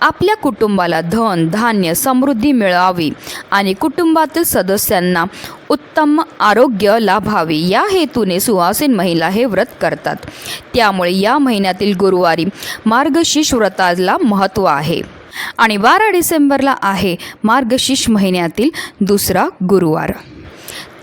आपल्या कुटुंबाला धन धान्य समृद्धी मिळावी आणि कुटुंबातील सदस्यांना उत्तम आरोग्य लाभावे. या हेतूने सुहासीन महिला हे व्रत करतात. त्यामुळे या महिन्यातील गुरुवारी मार्गशीर्ष व्रताला महत्त्व आहे. आणि बारा डिसेंबरला आहे मार्गशीर्ष महिन्यातील दुसरा गुरुवार.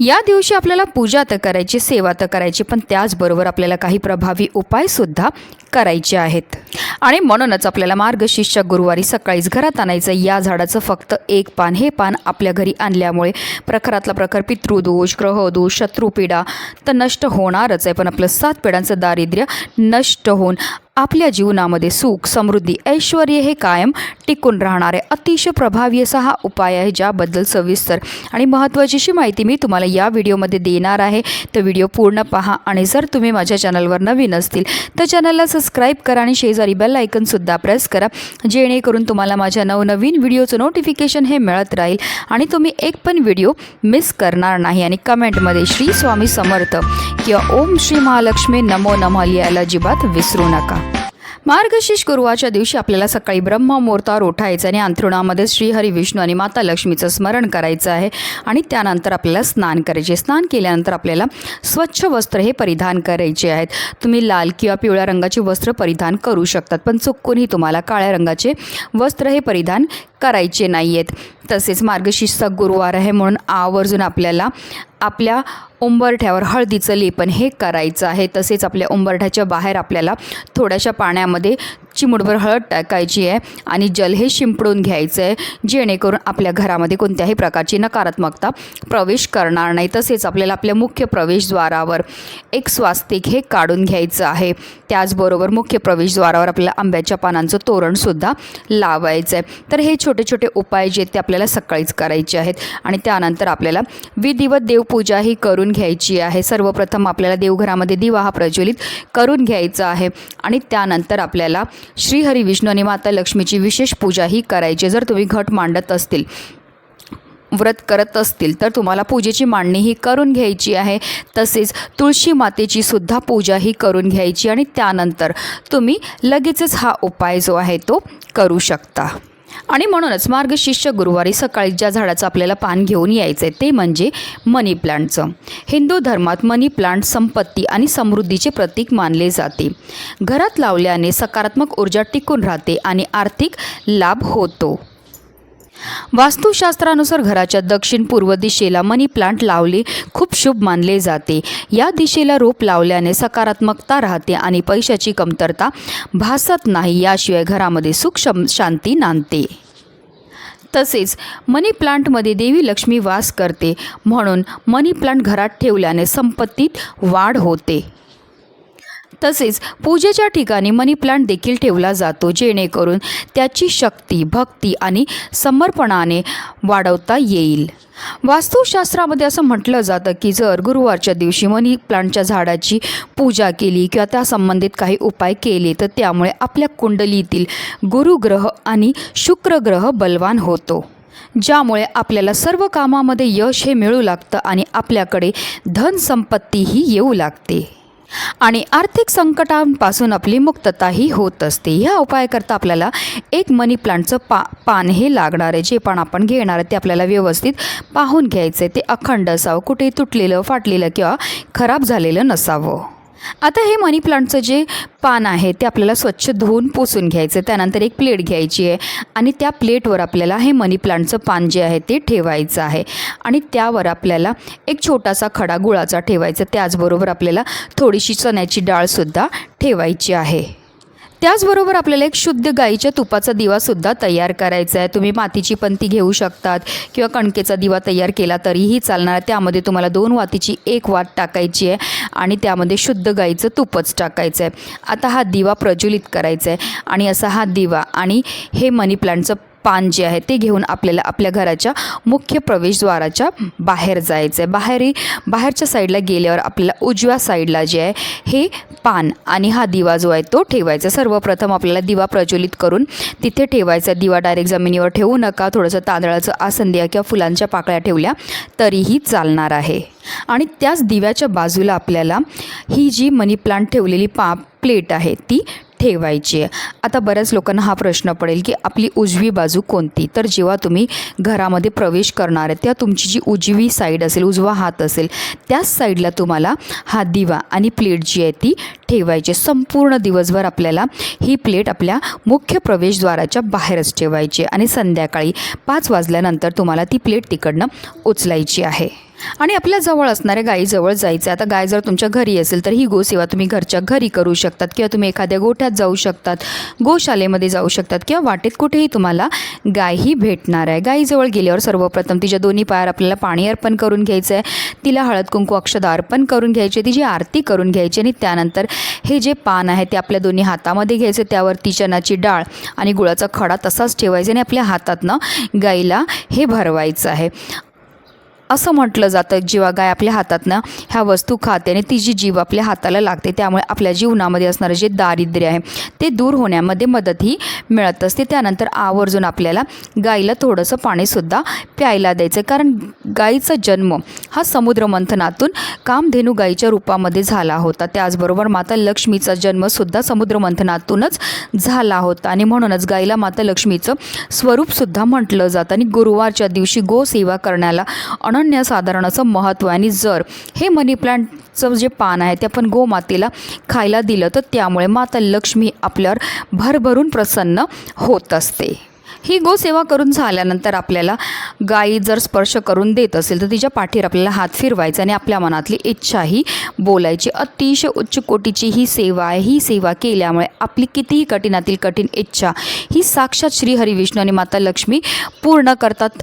या दिवशी आपल्याला पूजा तर करायची सेवा तर करायची पण त्याचबरोबर आपल्याला काही प्रभावी उपायसुद्धा करायचे आहेत. आणि म्हणूनच आपल्याला मार्गशीर्ष गुरुवारी सकाळीच घरात आणायचं. या झाडाचं फक्त एक पान हे पान आपल्या घरी आणल्यामुळे प्रखरातला प्रखर पितृदोष ग्रहदोष शत्रुपीडा तर नष्ट होणारच आहे. पण आपलं सात पिढ्यांचं दारिद्र्य नष्ट होऊन आपल्या जीवनामध्ये सुख समृद्धी ऐश्वर हे कायम टिकून राहणारे अतिशय प्रभावी असा हा उपाय आहे ज्याबद्दल सविस्तर आणि महत्त्वाची अशी माहिती मी तुम्हाला या व्हिडिओमध्ये देणार आहे. तर व्हिडिओ पूर्ण पहा आणि जर तुम्ही माझ्या चॅनलवर नवीन असतील तर चॅनलला सबस्क्राईब करा आणि शेजारी बेल आयकनसुद्धा प्रेस करा जेणेकरून तुम्हाला माझ्या नवनवीन व्हिडिओचं नोटिफिकेशन हे मिळत राहील आणि तुम्ही एक पण व्हिडिओ मिस करणार नाही आणि कमेंटमध्ये श्री स्वामी समर्थ किंवा ओम श्री महालक्ष्मी नमो नमः लिहायला अजिबात विसरू नका. मार्गशीर्ष गुरुवारच्या दिवशी आपल्याला सकाळी ब्रह्ममुहूर्तावर उठायचं आणि अंथरुणामध्ये श्रीहरी विष्णू आणि माता लक्ष्मीचं स्मरण करायचं आहे. आणि त्यानंतर आपल्याला स्नान करायचे. स्नान केल्यानंतर आपल्याला स्वच्छ वस्त्र हे परिधान करायचे आहेत. तुम्ही लाल किंवा पिवळ्या रंगाचे वस्त्र परिधान करू शकतात. पण चुकूनही तुम्हाला काळ्या रंगाचे वस्त्र हे परिधान करायचे नाही आहेत तसेच मार्गशीर्षचा गुरुवार आहे म्हणून आवर्जून आपल्याला आपल्या उंबरठ्यावर हळदीचं लेपन हे करायचं आहे. तसेच आपल्या उंबरठ्याच्या बाहेर आपल्याला थोड्याशा पाण्यामध्ये चिमुडभर हळद टाकायची आहे आणि जल हे शिंपडून घ्यायचं आहे जेणेकरून आपल्या घरामध्ये कोणत्याही प्रकारची नकारात्मकता प्रवेश करणार नाही. तसेच आपल्याला आपल्या मुख्य प्रवेशद्वारावर एक स्वास्तिक हे काढून घ्यायचं आहे. त्याचबरोबर मुख्य प्रवेशद्वारावर आपल्याला आंब्याच्या पानांचं तोरणसुद्धा लावायचं आहे तर हे छोटे छोटे उपाय जे आहेत ते आपल्याला सकाळीच करायचे आहेत आणि त्यानंतर आपल्याला विधिवत देवपूजा ही करून घ्यायची आहे. सर्वप्रथम आपल्याला देवघरामध्ये दिवा हा प्रज्वलित करून घ्यायचा आहे आणि त्यानंतर आपल्याला श्रीहरी विष्णू आणि माता लक्ष्मीची विशेष पूजा ही करायची. जर तुम्ही घट मांडत असतील व्रत करत असतील तर तुम्हाला पूजेची मांडणी ही करून घ्यायची आहे. तसेच तुळशी मातेची सुद्धा पूजा ही करून घ्यायची आणि त्यानंतर तुम्ही लगेचच हा उपाय जो आहे तो करू शकता. आणि म्हणूनच मार्गशीर्ष गुरुवारी सकाळी ज्या झाडाचं आपल्याला पान घेऊन यायचं आहे ते म्हणजे मनी प्लांटचं. हिंदू धर्मात मनी प्लांट संपत्ती आणि समृद्धीचे प्रतीक मानले जाते. घरात लावल्याने सकारात्मक ऊर्जा टिकून राहते आणि आर्थिक लाभ होतो. वास्तुशास्त्रानुसार घराच्या दक्षिण पूर्व दिशेला मनी प्लांट लावले खूप शुभ मानले जाते. या दिशेला रोप लावल्याने सकारात्मकता राहते आणि पैशाची कमतरता भासत नाही याशिवाय घरामध्ये सुख शम शांती नांदते. तसेच मनी प्लांटमध्ये देवी लक्ष्मी वास करते म्हणून मनी प्लांट घरात ठेवल्याने संपत्तीत वाढ होते. तसेच पूजेच्या ठिकाणी मनी प्लांट देखील ठेवला जातो जेणेकरून त्याची शक्ती भक्ती आणि समर्पणाने वाढवता येईल. वास्तुशास्त्रामध्ये असं म्हटलं जातं की जर गुरुवारच्या दिवशी मनी प्लांटच्या झाडाची पूजा केली किंवा त्या संबंधित काही उपाय केले तर त्यामुळे आपल्या कुंडलीतील गुरुग्रह आणि शुक्रग्रह बलवान होतो ज्यामुळे आपल्याला सर्व कामामध्ये यश हे मिळू लागतं आणि आपल्याकडे धनसंपत्तीही येऊ लागते. आणि आर्थिक संकटांपासून आपली मुक्तताही होत असते. ह्या उपायाकरता आपल्याला एक मनी प्लांटचं पा पान हे लागणार आहे. जे पण आपण घेणार आहे ते आपल्याला व्यवस्थित पाहून घ्यायचं आहे ते अखंड असावं. कुठे तुटलेलं फाटलेलं किंवा खराब झालेलं नसावं. आता हे मनी प्लांटचं जे पान आहे ते आपल्याला स्वच्छ धुवून पुसून घ्यायचं त्यानंतर एक प्लेट घ्यायची आहे आणि त्या प्लेटवर आपल्याला हे मनी प्लांटचं पान जे आहे ते ठेवायचं आहे. आणि त्यावर आपल्याला एक छोटासा खडा गुळाचा ठेवायचा. त्याचबरोबर आपल्याला थोडीशी चण्याची डाळसुद्धा ठेवायची आहे. त्याचबरोबर आपल्याला एक शुद्ध गाईच्या तुपाचा दिवासुद्धा तयार करायचा आहे. तुम्ही मातीची पंती घेऊ शकतात किंवा कणकेचा दिवा तयार केला तरीही चालणार. त्यामध्ये तुम्हाला दोन वातीची एक वात टाकायची आहे आणि त्यामध्ये शुद्ध गाईचं तूपच टाकायचं आहे. आता हा दिवा प्रज्वलित करायचा आहे आणि असा हा दिवा आणि हे मनी प्लांटचं पान जे आहे ते घेऊन आपल्याला आपल्या घराच्या मुख्य प्रवेशद्वाराच्या बाहेर जायचं आहे बाहेरही बाहेरच्या साईडला गेल्यावर आपल्याला उजव्या साईडला जे आहे हे पान आणि हा दिवा जो आहे तो ठेवायचा. सर्वप्रथम आपल्याला दिवा प्रज्वलित करून तिथे ठेवायचा. दिवा डायरेक्ट जमिनीवर ठेवू नका. थोडंसं तांदळाचं आसन द्या किंवा फुलांच्या पाकळ्या ठेवल्या तरीही चालणार आहे. आणि त्याच दिव्याच्या बाजूला आपल्याला ही जी मनी प्लांट ठेवलेली पा प्लेट आहे ती ठेवायची आहे. आता बऱ्याच लोकांना हा प्रश्न पडेल की आपली उजवी बाजू कोणती? तर जेव्हा तुम्ही घरामध्ये प्रवेश करणार आहे तेव्हा तुमची जी उजवी साईड असेल उजवा हात असेल त्याच साईडला तुम्हाला हा दिवा आणि प्लेट जी आहे ती ठेवायची आहे. संपूर्ण दिवसभर आपल्याला ही प्लेट आपल्या मुख्य प्रवेशद्वाराच्या बाहेरच ठेवायची आहे. आणि संध्याकाळी पाच वाजल्यानंतर तुम्हाला ती प्लेट तिकडनं उचलायची आहे. आणि आपल्या जवळ असणाऱ्या गायीजवळ जायचं आता गाय जर तुमच्या घरी असेल तर ही गोसेवा तुम्ही घरच्या घरी करू शकतात किंवा तुम्ही एखाद्या गोठ्यात जाऊ शकतात गोशालेमध्ये जाऊ शकतात किंवा वाटेत कुठेही तुम्हाला गाय ही भेटणार आहे. गायीजवळ गेल्यावर सर्वप्रथम तिच्या दोन्ही पायावर आपल्याला पाणी अर्पण करून घ्यायचं आहे तिला हळद कुंकू अक्षदा अर्पण करून घ्यायची तिची आरती करून घ्यायची आणि त्यानंतर हे जे पान आहे ते आपल्या दोन्ही हातामध्ये घ्यायचं. त्यावरती चणाची डाळ आणि गुळाचा खडा तसाच ठेवायचा आणि आपल्या हातातनं गाईला हे भरवायचं आहे. असं म्हटलं जातं जेव्हा गाय आपल्या हातातनं ह्या वस्तू खाते आणि ती जी जीव आपल्या हाताला लागते त्यामुळे आपल्या जीवनामध्ये असणारं जे दारिद्र्य आहे ते दूर होण्यामध्ये मदतही मिळत असते. त्यानंतर आवर्जून आपल्याला गाईला थोडंसं पाणीसुद्धा प्यायला द्यायचं. कारण गाईचा जन्म हा समुद्रमंथनातून कामधेनू गाईच्या रूपामध्ये झाला होता. त्याचबरोबर माता लक्ष्मीचा जन्मसुद्धा समुद्रमंथनातूनच झाला होता आणि म्हणूनच गाईला माता लक्ष्मीचं स्वरूपसुद्धा म्हटलं जातं. आणि गुरुवारच्या दिवशी गोसेवा करण्याला अनन्यसाधारण असं महत्त्व आहे. आणि जर हे मनी प्लांटचं जे पान आहे ते आपण गोमातेला खायला दिलं तर त्यामुळे माता लक्ष्मी आपल्यावर भरभरून प्रसन्न होत असते. ही गोसेवा करून झाल्यानंतर आपल्याला गायी जर स्पर्श करून देत असेल तर तिच्या पाठीवर आपल्याला हात फिरवायचा आणि आपल्या मनातली इच्छाही बोलायची. अतिशय उच्च कोटीची ही सेवा आहे. ही सेवा केल्यामुळे आपली कितीही कठीणातील कठीण इच्छा ही साक्षात श्री हरिविष्णू आणि माता लक्ष्मी पूर्ण करतात.